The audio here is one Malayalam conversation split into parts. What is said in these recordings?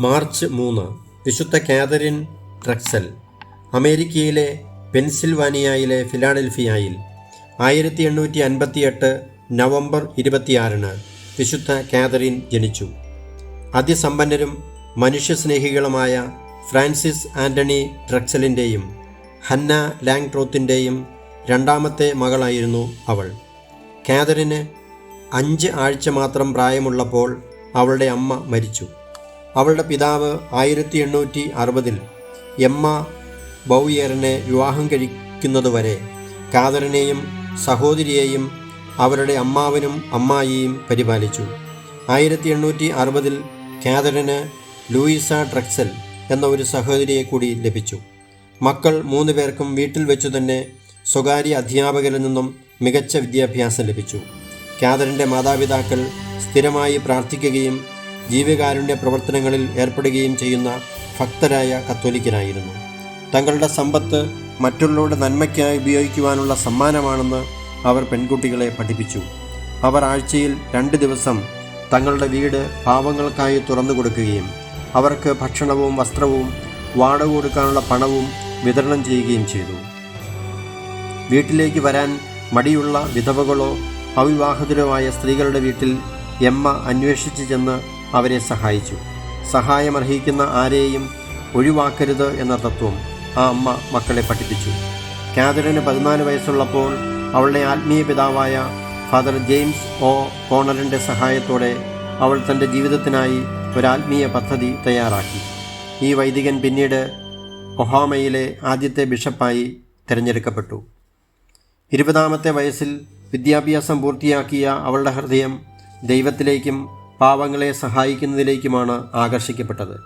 മാർച്ച് മൂന്ന് വിശുദ്ധ കാതറിൻ ട്രക്സൽ അമേരിക്കയിലെ പെൻസിൽവാനിയയിലെ ഫിലാഡൽഫിയയിൽ ആയിരത്തി എണ്ണൂറ്റി അൻപത്തിയെട്ട് നവംബർ ഇരുപത്തിയാറിന് വിശുദ്ധ കാതറിൻ ജനിച്ചു. അതിസമ്പന്നരും മനുഷ്യസ്നേഹികളുമായ ഫ്രാൻസിസ് ആന്റണി ഡ്രക്സലിന്റെയും ഹന്ന ലാങ്ട്രോത്തിന്റെയും രണ്ടാമത്തെ മകളായിരുന്നു അവൾ. കാതറിന് അഞ്ച് ആഴ്ച മാത്രം പ്രായമുള്ളപ്പോൾ അവളുടെ അമ്മ മരിച്ചു. അവളുടെ പിതാവ് ആയിരത്തി എണ്ണൂറ്റി അറുപതിൽ എമ്മ ബൗയറിനെ വിവാഹം കഴിക്കുന്നതുവരെ കാതറിനെയും സഹോദരിയെയും അവരുടെ അമ്മാവനും അമ്മായിയും പരിപാലിച്ചു. ആയിരത്തി എണ്ണൂറ്റി അറുപതിൽ കാതറിന് ലൂയിസ ഡ്രക്സൽ എന്ന ഒരു സഹോദരിയെ കൂടി ലഭിച്ചു. മക്കൾ മൂന്ന് പേർക്കും വീട്ടിൽ വെച്ചു തന്നെ സ്വകാര്യ അധ്യാപകരിൽ നിന്നും മികച്ച വിദ്യാഭ്യാസം ലഭിച്ചു. കാതറിന്റെ മാതാപിതാക്കൾ സ്ഥിരമായി പ്രാർത്ഥിക്കുകയും ജീവകാരുണ്യ പ്രവർത്തനങ്ങളിൽ ഏർപ്പെടുകയും ചെയ്യുന്ന ഭക്തരായ കത്തോലിക്കനായിരുന്നു തങ്ങളുടെ സമ്പത്ത് മറ്റുള്ളവരുടെ നന്മയ്ക്കായി ഉപയോഗിക്കുവാനുള്ള സമ്മാനമാണെന്ന് അവർ പെൺകുട്ടികളെ പഠിപ്പിച്ചു. അവർ ആഴ്ചയിൽ രണ്ട് ദിവസം തങ്ങളുടെ വീട് പാവങ്ങൾക്കായി തുറന്നു കൊടുക്കുകയും അവർക്ക് ഭക്ഷണവും വസ്ത്രവും വാടക കൊടുക്കാനുള്ള പണവും വിതരണം ചെയ്യുകയും ചെയ്തു. വീട്ടിലേക്ക് വരാൻ മടിയുള്ള വിധവകളോ അവിവാഹിതരോ ആയ സ്ത്രീകളുടെ വീട്ടിൽ എമ്മ അന്വേഷിച്ച് ചെന്ന് അവരെ സഹായിച്ചു. സഹായമർഹിക്കുന്ന ആരെയും ഒഴിവാക്കരുത് എന്ന തത്വം ആ അമ്മ മക്കളെ പഠിപ്പിച്ചു. കാതറിന് പതിനാല് വയസ്സുള്ളപ്പോൾ അവളുടെ ആത്മീയ പിതാവായ ഫാദർ ജെയിംസ് ഒ. കോണറിന്റെ സഹായത്തോടെ അവൾ തന്റെ ജീവിതത്തിനായി ഒരാത്മീയ പദ്ധതി തയ്യാറാക്കി. ഈ വൈദികൻ പിന്നീട് ഒഹാമയിലെ ആദ്യത്തെ ബിഷപ്പായി തിരഞ്ഞെടുക്കപ്പെട്ടു. ഇരുപതാമത്തെ വയസ്സിൽ വിദ്യാഭ്യാസം പൂർത്തിയാക്കിയ അവളുടെ ഹൃദയം ദൈവത്തിലേക്കും പാവങ്ങളെ സഹായിക്കുന്നതിലേക്കുമാണ് ആകർഷിക്കപ്പെട്ടത്.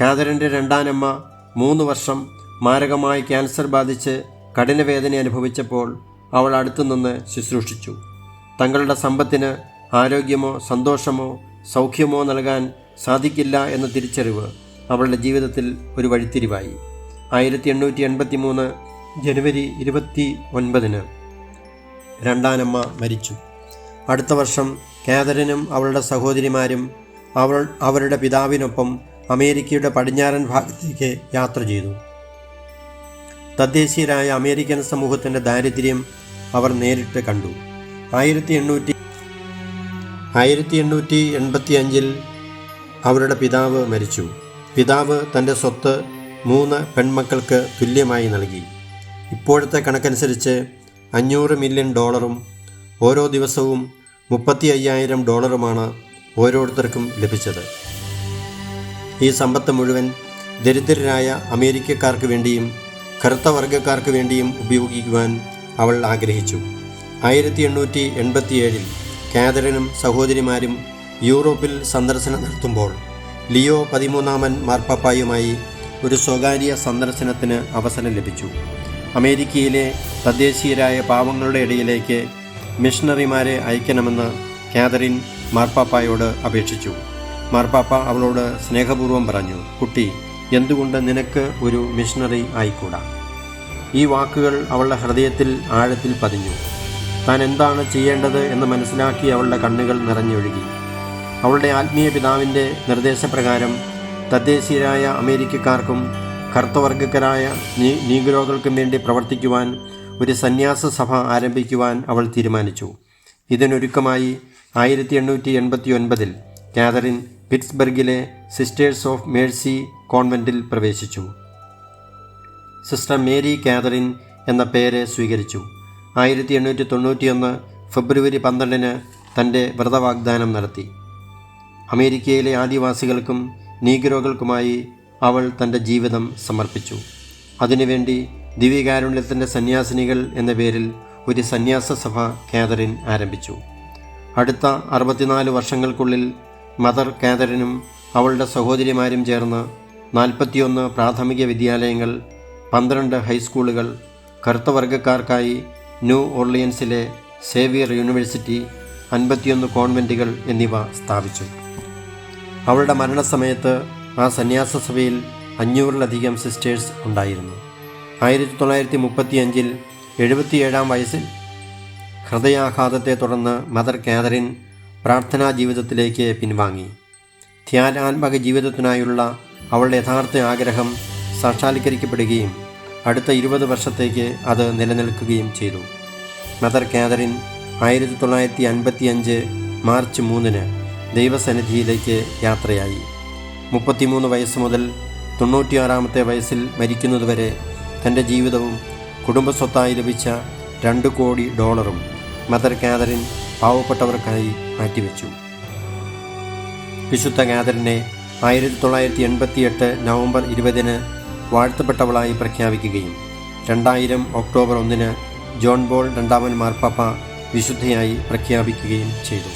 കാതറിന്റെ രണ്ടാനമ്മ മൂന്ന് വർഷം മാരകമായി ക്യാൻസർ ബാധിച്ച് കഠിനവേദന അനുഭവിച്ചപ്പോൾ അവൾ അടുത്തുനിന്ന് ശുശ്രൂഷിച്ചു. തങ്ങളുടെ സമ്പത്തിന് ആരോഗ്യമോ സന്തോഷമോ സൗഖ്യമോ നൽകാൻ സാധിക്കില്ല എന്ന തിരിച്ചറിവ് അവളുടെ ജീവിതത്തിൽ ഒരു വഴിത്തിരിവായി. ആയിരത്തി എണ്ണൂറ്റി എൺപത്തി മൂന്ന് ജനുവരി ഇരുപത്തി ഒൻപതിന് രണ്ടാനമ്മ മരിച്ചു. അടുത്ത വർഷം കാതറിനും അവളുടെ സഹോദരിമാരും അവൾ അവരുടെ പിതാവിനൊപ്പം അമേരിക്കയുടെ പടിഞ്ഞാറൻ ഭാഗത്തേക്ക് യാത്ര ചെയ്തു. തദ്ദേശീയരായ അമേരിക്കൻ സമൂഹത്തിന്റെ ദാരിദ്ര്യം അവർ നേരിട്ട് കണ്ടു. ആയിരത്തി എണ്ണൂറ്റി ആയിരത്തി എണ്ണൂറ്റി എൺപത്തി അഞ്ചിൽ അവരുടെ പിതാവ് മരിച്ചു. പിതാവ് തന്റെ സ്വത്ത് മൂന്ന് പെൺമക്കൾക്ക് തുല്യമായി നൽകി. ഇപ്പോഴത്തെ കണക്കനുസരിച്ച് അഞ്ഞൂറ് മില്യൺ ഡോളറും ഓരോ ദിവസവും മുപ്പത്തി അയ്യായിരം ഡോളറുമാണ് ഓരോരുത്തർക്കും ലഭിച്ചത്. ഈ സമ്പത്ത് മുഴുവൻ ദരിദ്രരായ അമേരിക്കക്കാർക്ക് വേണ്ടിയും കറുത്ത വർഗക്കാർക്ക് വേണ്ടിയും ഉപയോഗിക്കുവാൻ അവൾ ആഗ്രഹിച്ചു. ആയിരത്തി എണ്ണൂറ്റി എൺപത്തിയേഴിൽ കാതറിനും സഹോദരിമാരും യൂറോപ്പിൽ സന്ദർശനം നടത്തുമ്പോൾ ലിയോ പതിമൂന്നാമൻ മാർപ്പാപ്പായുമായി ഒരു സ്വകാര്യ സന്ദർശനത്തിന് അവസരം ലഭിച്ചു. അമേരിക്കയിലെ തദ്ദേശീയരായ പാവങ്ങളുടെ ഇടയിലേക്ക് മിഷണറിമാരെ അയക്കണമെന്ന് കാതറിൻ മാർപ്പാപ്പായോട് അപേക്ഷിച്ചു. മാർപ്പാപ്പ അവളോട് സ്നേഹപൂർവം പറഞ്ഞു കുട്ടി എന്തുകൊണ്ട് നിനക്ക് ഒരു മിഷണറി ആയിക്കൂടാ? ഈ വാക്കുകൾ അവളുടെ ഹൃദയത്തിൽ ആഴത്തിൽ പതിഞ്ഞു. താൻ എന്താണ് ചെയ്യേണ്ടത്? എന്ന് മനസ്സിലാക്കി അവളുടെ കണ്ണുകൾ നിറഞ്ഞൊഴുകി. അവളുടെ ആത്മീയ പിതാവിന്റെ നിർദ്ദേശപ്രകാരം തദ്ദേശീയരായ അമേരിക്കക്കാർക്കും കറുത്തവർഗക്കാരായ നീഗ്രോകൾക്കും വേണ്ടി പ്രവർത്തിക്കുവാൻ ഒരു സന്യാസ സഭ ആരംഭിക്കുവാൻ അവൾ തീരുമാനിച്ചു. ഇതിനൊരുക്കമായി ആയിരത്തി എണ്ണൂറ്റി എൺപത്തി ഒൻപതിൽ കാതറിൻ പിറ്റ്സ്ബർഗിലെ സിസ്റ്റേഴ്സ് ഓഫ് മേഴ്സി കോൺവെന്റിൽ പ്രവേശിച്ചു. സിസ്റ്റർ മേരി കാതറിൻ എന്ന പേര് സ്വീകരിച്ചു. ആയിരത്തി എണ്ണൂറ്റി തൊണ്ണൂറ്റിയൊന്ന് ഫെബ്രുവരി പന്ത്രണ്ടിന് തന്റെ വ്രതവാഗ്ദാനം നടത്തി. അമേരിക്കയിലെ ആദിവാസികൾക്കും നീഗ്രോകൾക്കുമായി അവൾ തന്റെ ജീവിതം സമർപ്പിച്ചു. അതിനുവേണ്ടി ദിവ്യകാരുണ്യത്തിന്റെ സന്യാസിനികൾ എന്ന പേരിൽ ഒരു സന്യാസ സഭ കാതറിൻ ആരംഭിച്ചു. അടുത്ത അറുപത്തിനാല് വർഷങ്ങൾക്കുള്ളിൽ മദർ കാതറിനും അവളുടെ സഹോദരിമാരും ചേർന്ന് നാൽപ്പത്തിയൊന്ന് പ്രാഥമിക വിദ്യാലയങ്ങൾ പന്ത്രണ്ട് ഹൈസ്കൂളുകൾ കറുത്തവർഗക്കാർക്കായി ന്യൂ ഓർലിയൻസിലെ സേവിയർ യൂണിവേഴ്സിറ്റി അൻപത്തിയൊന്ന് കോൺവെന്റുകൾ എന്നിവ സ്ഥാപിച്ചു. അവളുടെ മരണസമയത്ത് ആ സന്യാസസഭയിൽ അഞ്ഞൂറിലധികം സിസ്റ്റേഴ്സ് ഉണ്ടായിരുന്നു. ആയിരത്തി തൊള്ളായിരത്തി മുപ്പത്തിയഞ്ചിൽ എഴുപത്തിയേഴാം വയസ്സിൽ ഹൃദയാഘാതത്തെ തുടർന്ന് മദർ കാതറിൻ പ്രാർത്ഥനാ ജീവിതത്തിലേക്ക് പിൻവാങ്ങി. ധ്യാനാത്മക ജീവിതത്തിനായുള്ള അവളുടെ യഥാർത്ഥ ആഗ്രഹം സാക്ഷാത്കരിക്കപ്പെടുകയും അടുത്ത ഇരുപത് വർഷത്തേക്ക് അത് നിലനിൽക്കുകയും ചെയ്തു. മദർ കാതറിൻ ആയിരത്തി തൊള്ളായിരത്തി അൻപത്തി അഞ്ച് മാർച്ച് മൂന്നിന് ദൈവസന്നിധിയിലേക്ക് യാത്രയായി. മുപ്പത്തിമൂന്ന് വയസ്സ് മുതൽ തൊണ്ണൂറ്റിയാറാമത്തെ വയസ്സിൽ മരിക്കുന്നതുവരെ തന്റെ ജീവിതവും കുടുംബസ്വത്തായി ലഭിച്ച രണ്ട് കോടി ഡോളറും മദർ കാതറിൻ പാവപ്പെട്ടവർക്കായി മാറ്റിവെച്ചു. വിശുദ്ധ കാതറിനെ ആയിരത്തി തൊള്ളായിരത്തി എൺപത്തിയെട്ട് നവംബർ ഇരുപതിന് വാഴ്ത്തപ്പെട്ടവളായി പ്രഖ്യാപിക്കുകയും രണ്ടായിരം ഒക്ടോബർ ഒന്നിന് ജോൺ ബോൾ രണ്ടാമൻ മാർപ്പാപ്പ വിശുദ്ധയായി പ്രഖ്യാപിക്കുകയും ചെയ്തു.